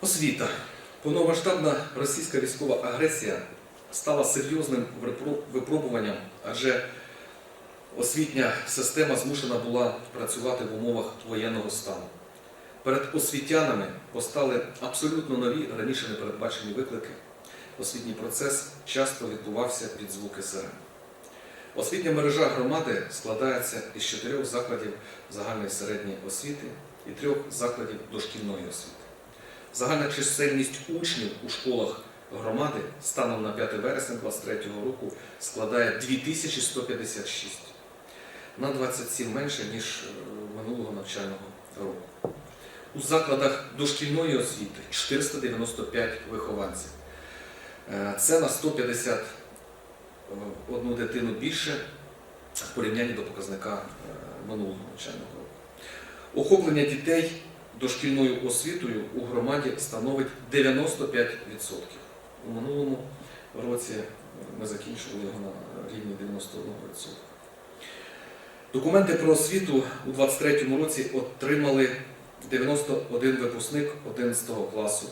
Освіта. Повномасштабна російська військова агресія стала серйозним випробуванням, адже освітня система змушена була працювати в умовах воєнного стану. Перед освітянами постали абсолютно нові, раніше не передбачені виклики. Освітній процес часто відбувався під звуки сирен. Освітня мережа громади складається із чотирьох закладів загальної середньої освіти і трьох закладів дошкільної освіти. Загальна чисельність учнів у школах громади станом на 5 вересня 2023 року складає 2156 на 27 менше, ніж е, минулого навчального року. У закладах дошкільної освіти 495 вихованців. Е, Це на 150 одну дитину більше в порівнянні до показника е, минулого навчального року. Охоплення дітей дошкільною освітою у громаді становить 95%. У минулому році ми закінчували його на рівні 91%. Документи про освіту у 2023 році отримали 91 випускник 11 класу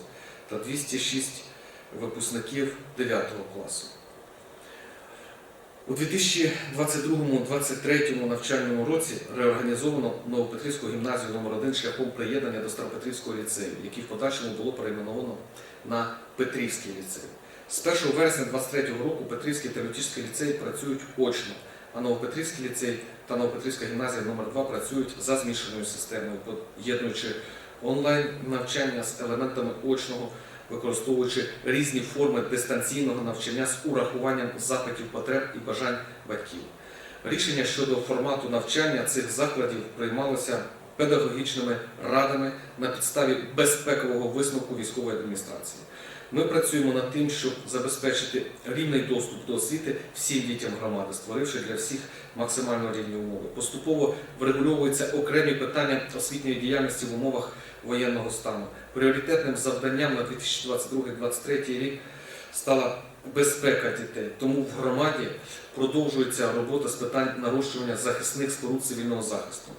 та 206 випускників 9 класу. У 2022-2023 навчальному році реорганізовано Новопетрівську гімназію номер 1 шляхом приєднання до Старопетрівського ліцею, який в подальшому було перейменовано на Петрівський ліцей. З 1 вересня 2023 року Петрівський та Лютівський ліцей працюють очно, а Новопетрівський ліцей та Новопетрівська гімназія номер 2 працюють за змішаною системою, поєднуючи онлайн навчання з елементами очного використовуючи різні форми дистанційного навчання з урахуванням запитів потреб і бажань батьків. Рішення щодо формату навчання цих закладів приймалося педагогічними радами на підставі безпекового висновку військової адміністрації. Ми працюємо над тим, щоб забезпечити рівний доступ до освіти всім дітям громади, створивши для всіх максимально рівні умови. Поступово врегульовуються окремі питання освітньої діяльності в умовах воєнного стану. Пріоритетним завданням на 2022-2023 рік стала безпека дітей. Тому в громаді продовжується робота з питань нарощування захисних споруд цивільного захисту.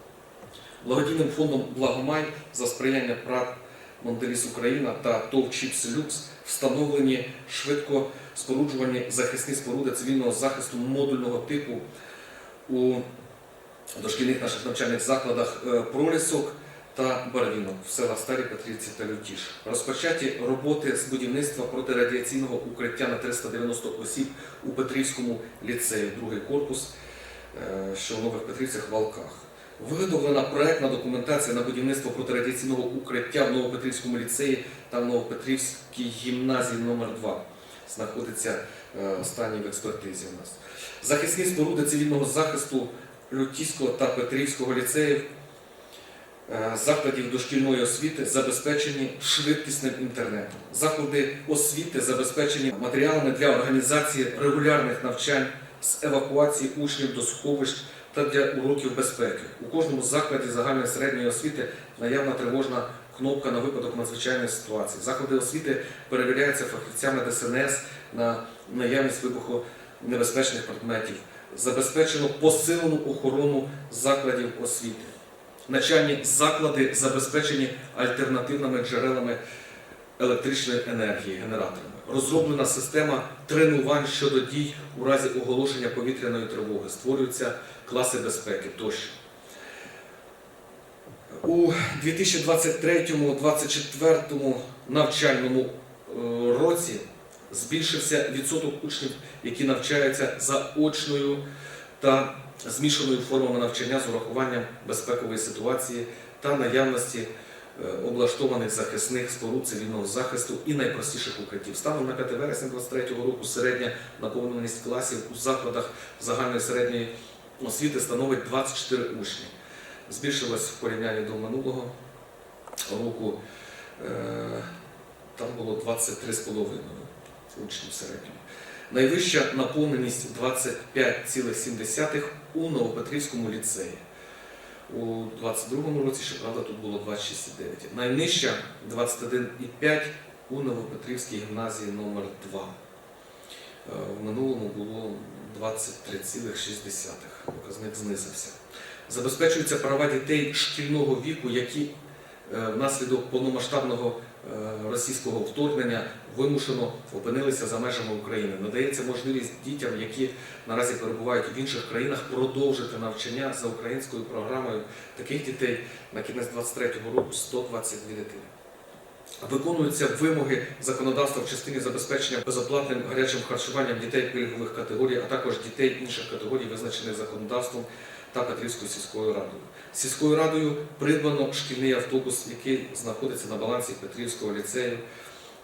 Благодійним фондом Благомай за сприяння ПРАТ Монделіс Україна та ТОВ Чіпс Люкс встановлені швидко споруджувані захисні споруди цивільного захисту модульного типу у дошкільних наших навчальних закладах е, Пролісок та Барвінок в селах Старі Петрівці та Лютіш. Розпочаті роботи з будівництва протирадіаційного укриття на 390 осіб у Петрівському ліцеї, другий корпус, е, що в Нових Петрівцях Валках. Виготовлена проектна документація на будівництво протирадіаційного укриття в Новопетрівському ліцеї та в Новопетрівській гімназії номер 2 Знаходиться е, останній в експертизі у нас. Захисні споруди цивільного захисту Лютівського та Петрівського ліцеїв закладів дошкільної освіти забезпечені швидкісним інтернетом. Заклади освіти забезпечені матеріалами для організації регулярних навчань з евакуації учнів до сховищ та для уроків безпеки. У кожному закладі загальної середньої освіти наявна тривожна кнопка на випадок надзвичайної ситуації. Заклади освіти перевіряються фахівцями ДСНС на наявність вибухонебезпечних предметів. Забезпечено посилену охорону закладів освіти. Начальні заклади забезпечені альтернативними джерелами електричної енергії, генераторами. Розроблена система тренувань щодо дій у разі оголошення повітряної тривоги. Створюються класи безпеки тощо. У 2023-2024 навчальному е, році збільшився відсоток учнів, які навчаються за очною та змішаною формами навчання з урахуванням безпекової ситуації та наявності е, облаштованих захисних споруд цивільного захисту і найпростіших укриттів. Станом на 5 вересня 2023 року середня наповненість класів у закладах загальної середньої освіти становить 24 учні. Збільшилось в порівнянні до минулого року. е, Там було 23,5 учнів середньому. Найвища наповненість 25,7 у Новопетрівському ліцеї. У 22-му році, щоправда, тут було 26,9. Найнижча 21,5 у Новопетрівській гімназії номер 2 Е, В минулому було 23,6. Показник знизився. Забезпечуються права дітей шкільного віку, які е, внаслідок повномасштабного російського вторгнення вимушено опинилися за межами України. Надається можливість дітям, які наразі перебувають в інших країнах, продовжити навчання за українською програмою. Таких дітей на кінець 23-го року 122 дитини. Виконуються вимоги законодавства в частині забезпечення безоплатним гарячим харчуванням дітей пільгових категорій, а також дітей інших категорій, визначених законодавством та Петрівською сільською радою. Сільською радою придбано шкільний автобус, який знаходиться на балансі Петрівського ліцею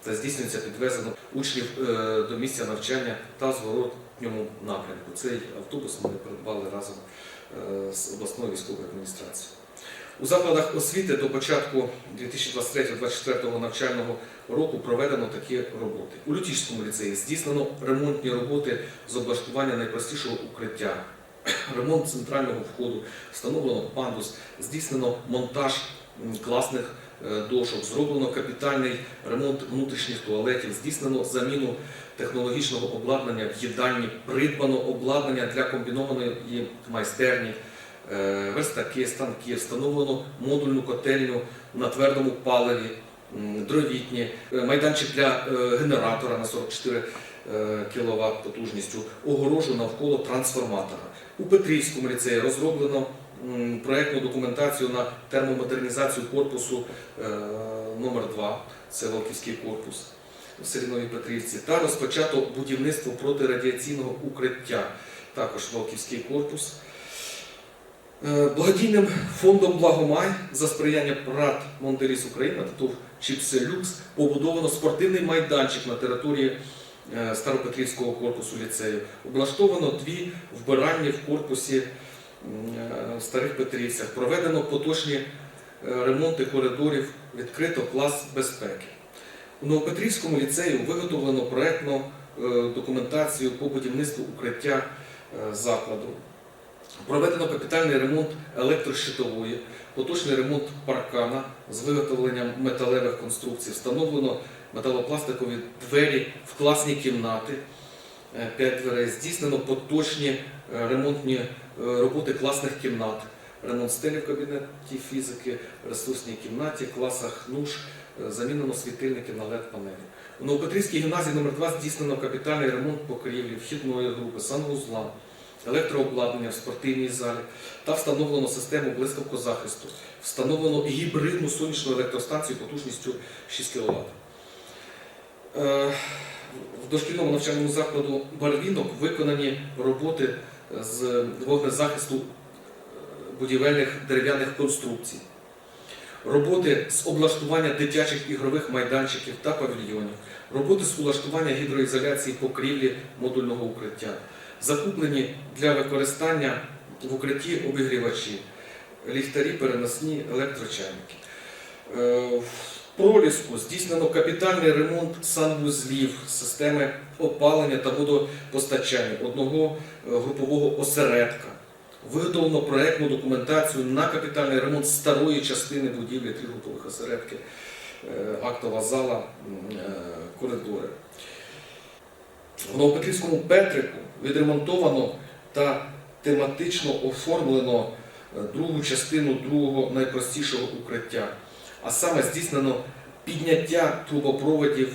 та здійснюється підвезено учнів е, до місця навчання та зворотньому напрямку. Цей автобус ми придбали разом е, з обласною військовою адміністрацією. У закладах освіти до початку 2023-2024 навчального року проведено такі роботи. У Лютіжському ліцеї здійснено ремонтні роботи з облаштування найпростішого укриття, ремонт центрального входу, встановлено пандус, здійснено монтаж класних е, дошок, зроблено капітальний ремонт внутрішніх туалетів, здійснено заміну технологічного обладнання в їдальні, придбано обладнання для комбінованої майстерні, е, верстаки, станки, встановлено модульну котельню на твердому паливі, дровітні, е, майданчик для генератора на 44 кВт потужністю, огорожу навколо трансформатора. У Петрівському ліцеї розроблено м, проектну документацію на термомодернізацію корпусу е, номер 2 це Волківський корпус в селі Новій Петрівці, та розпочато будівництво протирадіаційного укриття, також Волківський корпус. Е, Благодійним фондом Благомай за сприяння ПРАТ Монделіс Україна та ТОВ Чіпси побудовано спортивний майданчик на території е, Старопетрівського корпусу ліцею. Облаштовано дві вбиральні в корпусі е, Старих Петрівцях. Проведено поточні е, ремонти коридорів, відкрито клас безпеки. У Новопетрівському ліцею виготовлено проектну е, документацію по будівництву укриття е, закладу. Проведено капітальний ремонт електрощитової, поточний ремонт паркана з виготовленням металевих конструкцій, встановлено металопластикові двері в класні кімнати, 5 дверей, здійснено поточні е, ремонтні е, роботи класних кімнат, ремонт стелі в кабінеті фізики, ресурсній кімнаті, класах НУШ, е, замінено світильники на LED-панелі. У Новопетрівській гімназії номер 2 здійснено капітальний ремонт покрівлі, вхідної групи, санвузла, електрообладнання в спортивній залі та встановлено систему блискавкозахисту. Встановлено гібридну сонячну електростанцію потужністю 6 кВт. В дошкільному навчальному закладу Барвінок виконані роботи з вогнезахисту е, будівельних дерев'яних конструкцій. Роботи з облаштування дитячих ігрових майданчиків та павільйонів, роботи з улаштування гідроізоляції покрівлі модульного укриття, закуплені для використання в укритті обігрівачі, ліхтарі, переносні, електрочайники. Проліску здійснено капітальний ремонт санвузлів, системи опалення та водопостачання одного е, групового осередка. Виготовлено проектну документацію на капітальний ремонт старої частини будівлі три групових осередки, е, актова зала, е, коридори. В Новопетрівському Петрику відремонтовано та тематично оформлено другу частину другого найпростішого укриття, а саме здійснено підняття трубопроводів,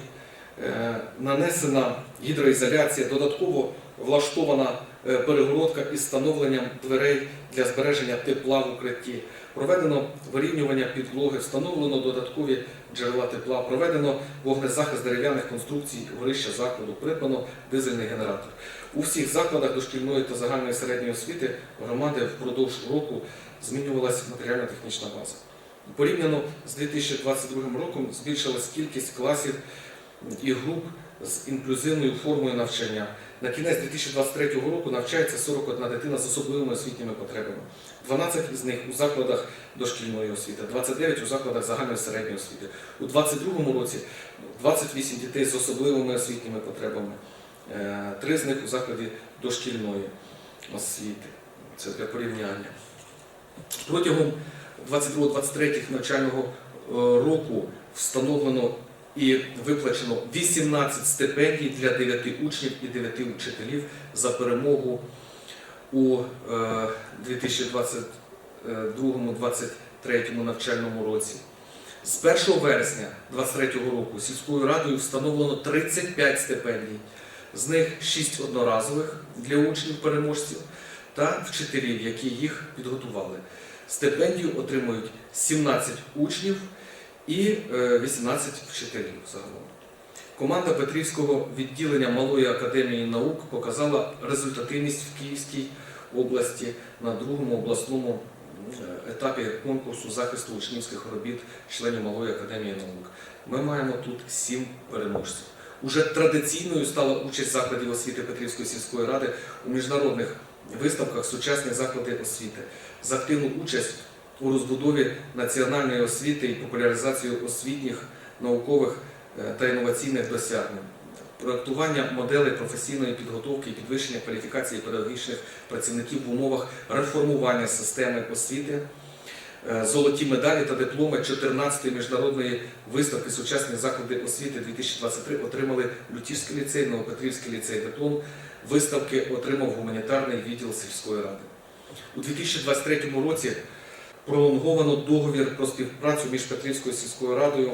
е, нанесена гідроізоляція, додатково влаштована е, перегородка із встановленням дверей для збереження тепла в укритті. Проведено вирівнювання підлоги, встановлено додаткові джерела тепла, проведено вогнезахист дерев'яних конструкцій горища закладу, придбано дизельний генератор. У всіх закладах дошкільної та загальної середньої освіти громади впродовж року змінювалася матеріально-технічна база. Порівняно з 2022 роком збільшилась кількість класів і груп з інклюзивною формою навчання. На кінець 2023 року навчається 41 дитина з особливими освітніми потребами. 12 із них у закладах дошкільної освіти, 29 у закладах загальної середньої освіти. У 2022 році 28 дітей з особливими освітніми потребами, 3 з них у закладі дошкільної освіти. Це для порівняння. Протягом 22-23 навчального е, року встановлено і виплачено 18 стипендій для 9 учнів і 9 вчителів за перемогу у е, 2022-2023 навчальному році. З 1 вересня 2023 року сільською радою встановлено 35 стипендій, з них 6 одноразових для учнів-переможців та вчителів, які їх підготували. Стипендію отримують 17 учнів і е, 18 вчителів загалом. Команда Петрівського відділення Малої академії наук показала результативність в Київській області на другому обласному е, етапі конкурсу захисту учнівських робіт членів Малої академії наук. Ми маємо тут сім переможців. Уже традиційною стала участь закладів освіти Петрівської сільської ради у міжнародних виставках сучасні заклади освіти за активну участь у розбудові національної освіти і популяризацію освітніх, наукових е, та інноваційних досягнень. Проектування моделей професійної підготовки і підвищення кваліфікації педагогічних працівників в умовах реформування системи освіти, Е, золоті медалі та дипломи 14-ї міжнародної виставки Сучасні заклади освіти 2023 отримали Лютівський ліцей, Новопетрівський ліцей диплом. Виставки отримав гуманітарний відділ сільської ради. У 2023 році пролонговано договір про співпрацю між Петрівською сільською радою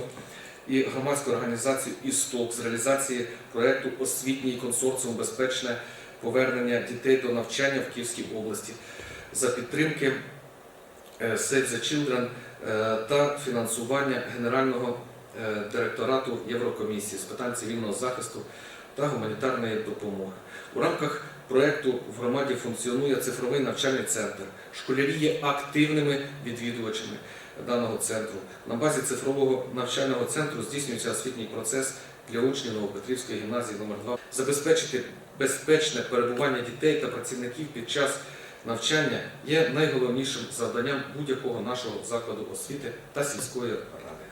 і громадською організацією «Істок» з реалізації проєкту Освітній консорціум безпечне повернення дітей до навчання в Київській області за підтримки е, Save the Children е, та фінансування Генерального е, директорату Єврокомісії з питань цивільного захисту та гуманітарної допомоги. У рамках проєкту в громаді функціонує цифровий навчальний центр. Школярі є активними відвідувачами даного центру. На базі цифрового навчального центру здійснюється освітній процес для учнів Новопетрівської гімназії номер 2 забезпечити безпечне перебування дітей та працівників під час навчання є найголовнішим завданням будь-якого нашого закладу освіти та сільської ради.